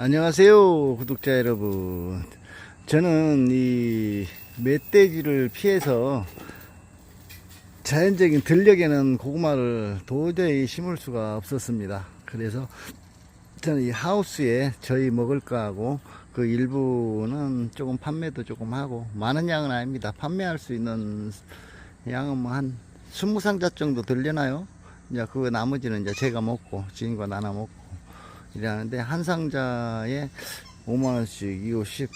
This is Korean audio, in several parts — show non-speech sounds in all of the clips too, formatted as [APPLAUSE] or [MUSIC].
안녕하세요 구독자 여러분. 저는 이 멧돼지를 피해서 자연적인 들녘에는 고구마를 도저히 심을 수가 없었습니다. 그래서 저는 이 하우스에 저희 먹을 거하고 그 일부는 조금 판매도 조금 하고 많은 양은 아닙니다. 판매할 수 있는 양은 뭐 한 20상자 정도 들려나요? 이제 그 나머지는 이제 제가 먹고 지인과 나눠 먹고 이러는데 한 상자에 5만 원씩 이거 10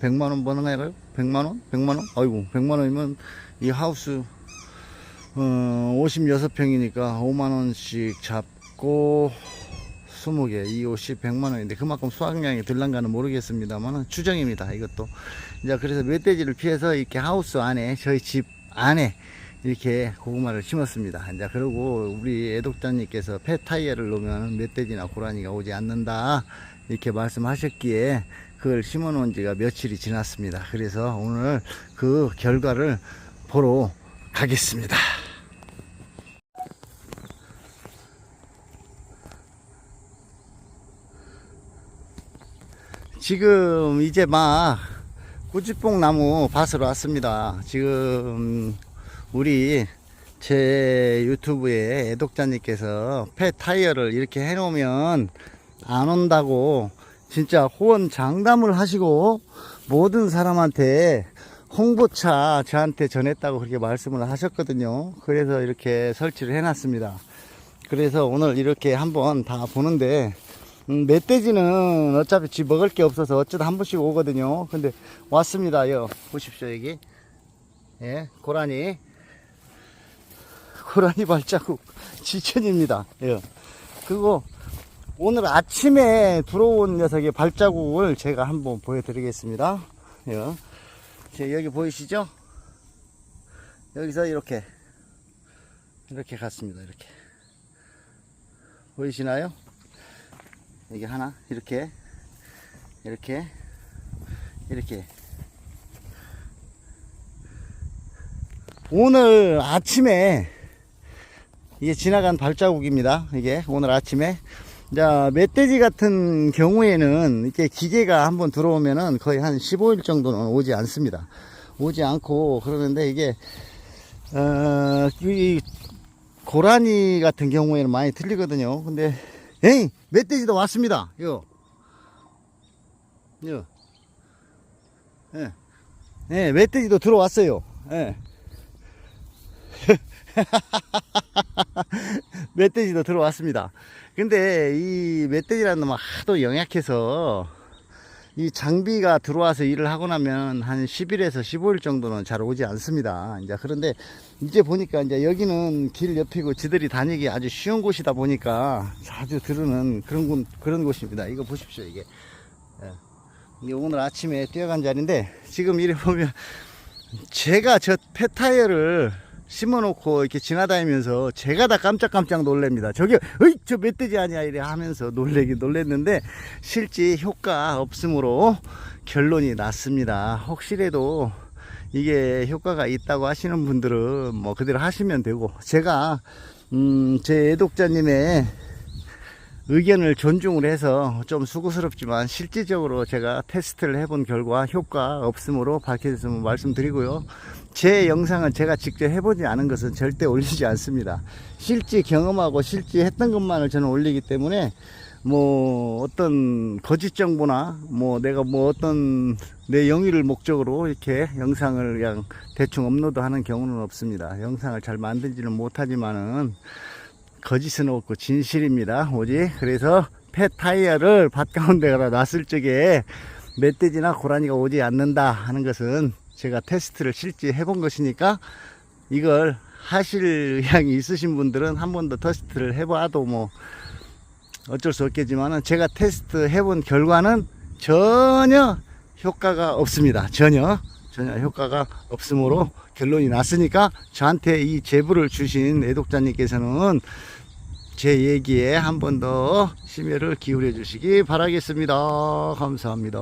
100만 원 버는 거예요? 100만 원? 100만 원? 아이고 100만 원이면 이 하우스 어 56평이니까 5만 원씩 잡고 20개, 이 50, 100만 원인데 그만큼 수확량이 들란가는 모르겠습니다만 추정입니다. 이것도. 이제 그래서 멧돼지를 피해서 이렇게 하우스 안에 저희 집 안에 이렇게 고구마를 심었습니다. 이제 그리고 우리 애독자님께서 폐 타이어를 놓으면 멧돼지나 고라니가 오지 않는다 이렇게 말씀하셨기에 그걸 심어 놓은 지가 며칠이 지났습니다. 그래서 오늘 그 결과를 보러 가겠습니다. 지금 이제 막 꾸지뽕 나무 밭으로 왔습니다. 지금 우리 제 유튜브에 애독자님께서 폐 타이어를 이렇게 해놓으면 안 온다고 진짜 호언 장담을 하시고 모든 사람한테 홍보차 저한테 전했다고 그렇게 말씀을 하셨거든요. 그래서 이렇게 설치를 해놨습니다. 그래서 오늘 이렇게 한번 다 보는데 음, 멧돼지는 어차피 집 먹을 게 없어서 어쩌다 한 번씩 오거든요. 근데 왔습니다. 요 보십시오 여기 예 고라니 고라니 발자국 지천입니다. 예. 그리고 오늘 아침에 들어온 녀석의 발자국을 제가 한번 보여드리겠습니다. 예. 자, 여기 보이시죠? 여기서 이렇게 이렇게 갔습니다. 이렇게 보이시나요? 여기 하나 이렇게 이렇게 이렇게 오늘 아침에 이게 지나간 발자국입니다. 이게 오늘 아침에 자 멧돼지 같은 경우에는 이렇게 기계가 한번 들어오면은 거의 한 15일 정도는 오지 않습니다. 오지 않고 그러는데 이게 어, 이 고라니 같은 경우에는 많이 틀리거든요. 근데 에이 멧돼지도 왔습니다. 이거 이거 예, 예 멧돼지도 들어왔어요. 예. [LAUGHS] [LAUGHS] 멧돼지도 들어왔습니다. 근데 이 멧돼지라는 놈은 하도 영약해서 이 장비가 들어와서 일을 하고 나면 한 10일에서 15일 정도는 잘 오지 않습니다. 이제 그런데 이제 보니까 이제 여기는 길 옆이고 지들이 다니기 아주 쉬운 곳이다 보니까 자주 들으는 그런 곳, 그런 곳입니다. 이거 보십시오, 이게. 예. 이게 오늘 아침에 뛰어간 자리인데 지금 이래 보면 제가 저 폐타이어를 심어놓고 이렇게 지나다니면서 제가 다 깜짝깜짝 놀랍니다. 저기, 어이, 저 멧돼지 아니야? 이래 하면서 놀래긴 놀랬는데 실제 효과 없으므로 결론이 났습니다. 혹시라도 이게 효과가 있다고 하시는 분들은 뭐 그대로 하시면 되고 제가, 음, 제 애독자님의 의견을 존중을 해서 좀 수고스럽지만 실질적으로 제가 테스트를 해본 결과 효과 없으므로 밝혀졌으면 말씀드리고요. 제 영상은 제가 직접 해보지 않은 것은 절대 올리지 않습니다. 실제 경험하고 실제 했던 것만을 저는 올리기 때문에 뭐 어떤 거짓 정보나 뭐 내가 뭐 어떤 내 영위를 목적으로 이렇게 영상을 그냥 대충 업로드하는 경우는 없습니다. 영상을 잘 만들지는 못하지만은 거짓은 없고 진실입니다. 오직 그래서 폐 타이어를 밭 가운데가 놨을 적에 멧돼지나 고라니가 오지 않는다 하는 것은 제가 테스트를 실제 해본 것이니까 이걸 하실 의향이 있으신 분들은 한 번 더 테스트를 해봐도 뭐 어쩔 수 없겠지만은 제가 테스트 해본 결과는 전혀 효과가 없습니다. 전혀 전혀 효과가 없으므로 결론이 났으니까 저한테 이 제보를 주신 애독자님께서는 제 얘기에 한 번 더 심혈을 기울여 주시기 바라겠습니다. 감사합니다.